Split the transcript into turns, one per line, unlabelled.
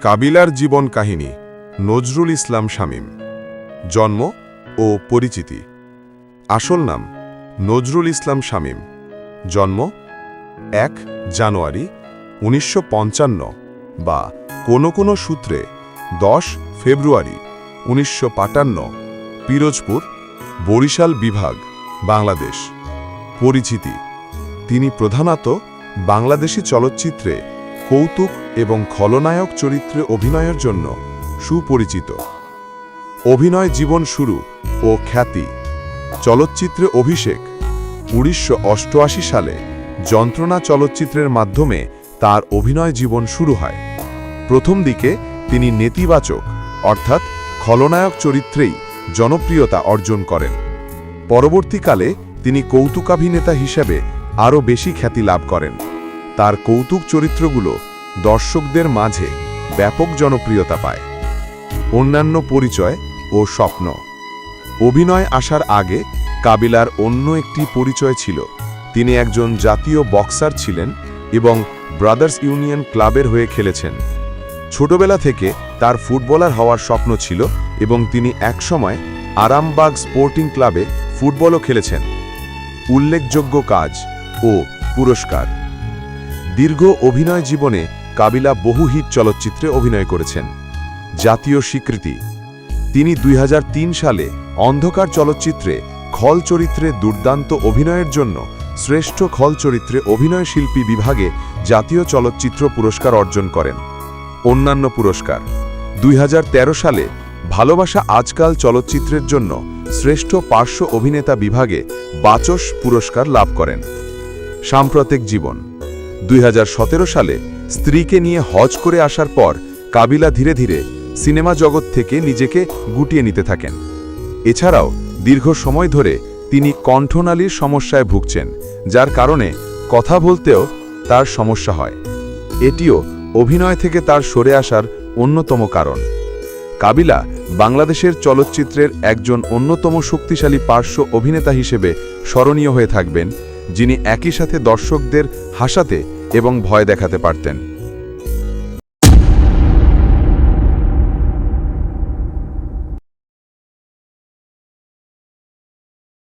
কাবিলার জীবন কাহিনী, নজরুল ইসলাম শামীম। জন্ম ও পরিচিতি। আসল নাম, নজরুল ইসলাম শামীম। জন্ম এক জানুয়ারি উনিশশো পঞ্চান্ন বা কোনো কোনো সূত্রে দশ ফেব্রুয়ারি উনিশশো পিরোজপুর, বরিশাল বিভাগ, বাংলাদেশ। পরিচিতি, তিনি প্রধানত বাংলাদেশি চলচ্চিত্রে কৌতুক এবং খলনায়ক চরিত্রে অভিনয়ের জন্য সুপরিচিত। অভিনয় জীবন শুরু ও খ্যাতি। চলচ্চিত্রে অভিষেক, উনিশশো অষ্টআশি সালে যন্ত্রণা চলচ্চিত্রের মাধ্যমে তার অভিনয় জীবন শুরু হয়। প্রথম দিকে তিনি নেতিবাচক, অর্থাৎ খলনায়ক চরিত্রেই জনপ্রিয়তা অর্জন করেন। পরবর্তীকালে তিনি কৌতুকাভিনেতা হিসেবে আরও বেশি খ্যাতি লাভ করেন। তার কৌতুক চরিত্রগুলো দর্শকদের মাঝে ব্যাপক জনপ্রিয়তা পায়। অন্যান্য পরিচয় ও স্বপ্ন। অভিনয় আসার আগে কাবিলার অন্য একটি পরিচয় ছিল। তিনি একজন জাতীয় বক্সার ছিলেন এবং ব্রাদার্স ইউনিয়ন ক্লাবের হয়ে খেলেছেন। ছোটবেলা থেকে তার ফুটবলার হওয়ার স্বপ্ন ছিল এবং তিনি একসময় আরামবাগ স্পোর্টিং ক্লাবে ফুটবলও খেলেছেন। উল্লেখযোগ্য কাজ ও পুরস্কার। দীর্ঘ অভিনয় জীবনে কাবিলা বহু হিট চলচ্চিত্রে অভিনয় করেছেন। জাতীয় স্বীকৃতি। তিনি দুই হাজার তিন সালে অন্ধকার চলচ্চিত্রে খল চরিত্রে দুর্দান্ত অভিনয়ের জন্য শ্রেষ্ঠ খল চরিত্রে অভিনয় শিল্পী বিভাগে জাতীয় চলচ্চিত্র পুরস্কার অর্জন করেন। অন্যান্য পুরস্কার। দুই হাজার তেরো সালে ভালোবাসা আজকাল চলচ্চিত্রের জন্য শ্রেষ্ঠ পার্শ্ব অভিনেতা বিভাগে বাচস পুরস্কার লাভ করেন। সাম্প্রতিক জীবন। দুই হাজার সতেরো সালে স্ত্রীকে নিয়ে হজ করে আসার পর কাবিলা ধীরে ধীরে সিনেমা জগৎ থেকে নিজেকে গুটিয়ে নিতে থাকেন। এছাড়াও দীর্ঘ সময় ধরে তিনি কণ্ঠনালীর সমস্যায় ভুগছেন, যার কারণে কথা বলতেও তার সমস্যা হয়। এটিও অভিনয় থেকে তার সরে আসার অন্যতম কারণ। কাবিলা বাংলাদেশের চলচ্চিত্রের একজন অন্যতম শক্তিশালী পার্শ্ব অভিনেতা হিসেবে স্মরণীয় হয়ে থাকবেন যিনি একই সাথে দর্শকদের হাসাতে এবং ভয় দেখাতে পারতেন।